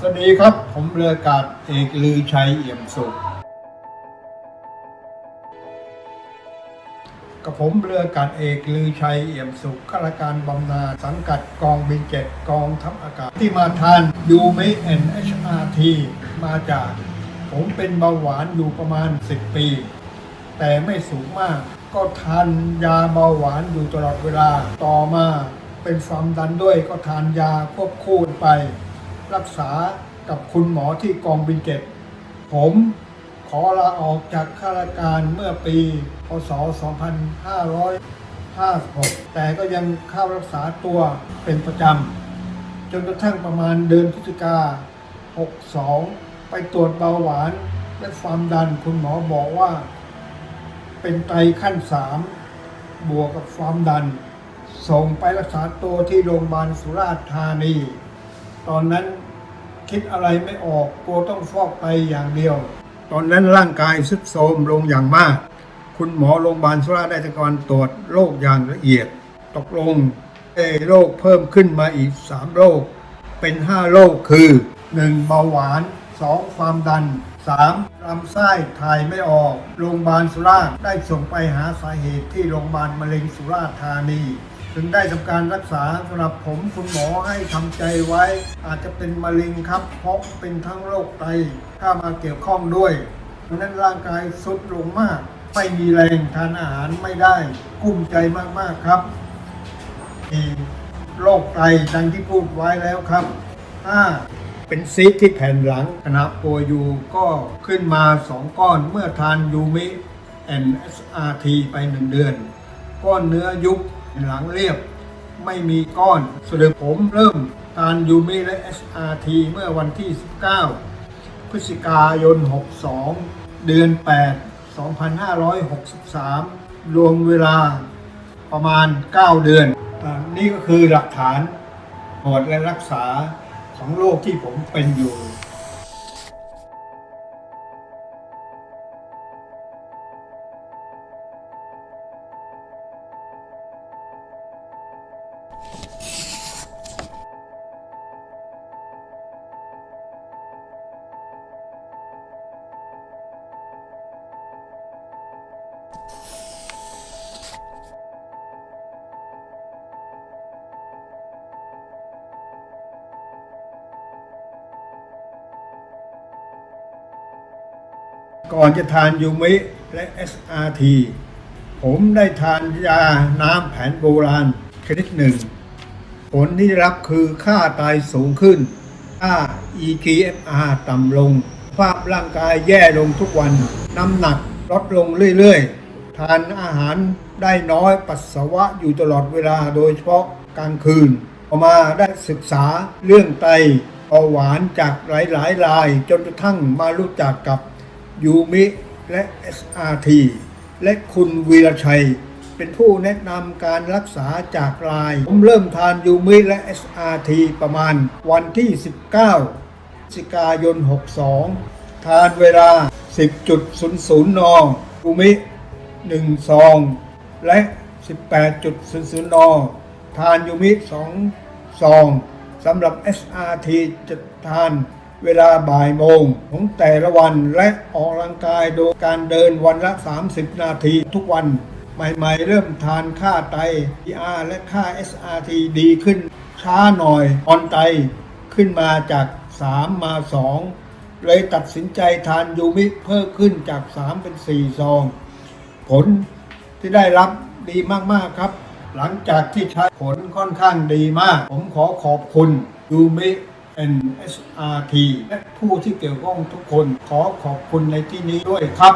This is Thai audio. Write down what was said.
สวัสดีครับ ผมเรือกาศเอกลือชัยเอี่ยมสุข กับผมเรือกาศเอกลือชัยเอี่ยมสุขข้าราชการบำนาญสังกัดกองบินเจ็ดกองทัพอากาศที่มาทานยูเมเอ็นเอชอาร์ทีมาจาก ผมเป็นเบาหวานอยู่ประมาณ 10 ปี แต่ไม่สูงมาก ก็ทานยาเบาหวานอยู่ตลอดเวลาต่อมา เป็นความดันด้วยก็ทานยาควบคู่ไป รักษากับคุณหมอที่กองบินเจ็ดผมขอลาออกจากข้าราชการเมื่อปี พศ 2556 แต่ก็ยังเข้ารักษาตัวเป็นประจำ จนกระทั่งประมาณเดือนพฤศจิกา 62 ไปตรวจเบาหวานและความดันคุณหมอบอกว่า เป็นไตขั้น 3 บวกกับความดัน ส่งไปรักษาตัวที่โรงพยาบาลสุราษฎร์ธานี ตอนนั้นคิดอะไรไม่ออกกลัวต้องฟอกไตอย่างเดียว ตอนนั้นร่างกายทรุดโทรมลงอย่างมาก คุณหมอโรงพยาบาลสุราษฎร์ได้ทำการตรวจโรคอย่างละเอียด ตกลงเอโรคเพิ่มขึ้นมาอีก 3 โรค เป็น 5 โรคคือ 1. เบาหวาน 2. ความดัน 3. ลำไส้ถ่ายไม่ออก โรงพยาบาลสุราษฎร์ได้ส่งไปหาสาเหตุที่โรงพยาบาลมะเร็งสุราษฎร์ธานี จึงได้ทำการรักษาสำหรับผมคุณหมอให้ทำใจไว้ อาจจะเป็นมะเร็งครับ เพราะเป็นทั้งโรคไตเข้ามาเกี่ยวข้องด้วยเพราะนั้นร่างกายสุดลงมาก ไม่มีแรงทานอาหารไม่ได้ กุ้มใจมากๆครับโรคไตดังที่พูดไว้แล้วครับ 5. เป็นซีที่แผ่นหลังขณะป่วยอยู่ก็ขึ้นมา 2 ก้อนเมื่อทานยูมิ NSRT ไป 1 เดือน ก้อนเนื้อยุบ หลังเรียบ ไม่มีก้อนสรุปผมเริ่มทานยูมิและ SRT เมื่อวันที่ 19 พฤศจิกายน 62 เดือน 8 2563 รวมเวลาประมาณ 9 เดือนอนี่ก็คือหลักฐานตรวจและรักษาของโรคที่ผมเป็นอยู่ ก่อนจะทานยูมิและ SRT ผมได้ทานยาน้ำแผนโบราณชนิดหนึ่ง ผลที่ได้รับคือค่าไตสูงขึ้น ค่า EGFR ต่ำลง ภาพร่างกายแย่ลงทุกวัน น้ำหนักลดลงเรื่อยๆ ทานอาหารได้น้อยปัสสาวะอยู่ตลอดเวลาโดยเฉพาะกลางคืนต่อมาได้ศึกษาเรื่องไตเบาหวานจากหลายๆราย จนกระทั่งมารู้จักกับ ยูมิและ SRT และคุณวีรชัย เป็นผู้แนะนำการรักษาจากลาย ผมเริ่มทานยูมิและ SRT ประมาณวันที่ 19พฤศจิกายน 62 ทานเวลา 10.00 นยูมิ 1 ซอง และ 18.00 น ทานยูมิ 2 ซองสำหรับ SRT จะทาน เวลาบ่ายโมงของแต่ละวันและออกกำลังกายโดยการเดินวันละ 30 นาทีทุกวัน ใหม่ๆ เริ่มทานค่าไต PR และค่า SRT ดีขึ้น ช้าหน่อยออนไตขึ้นมาจาก 3 มา 2 เลยตัดสินใจทานยูมิเพิ่มขึ้นจาก 3 เป็น 4 ซอง ผลที่ได้รับดีมากๆครับ หลังจากที่ใช้ผลค่อนข้างดีมาก ผมขอขอบคุณยูมิ NSRT และผู้ที่เกี่ยวข้องทุกคนขอขอบคุณในที่นี้ด้วยครับ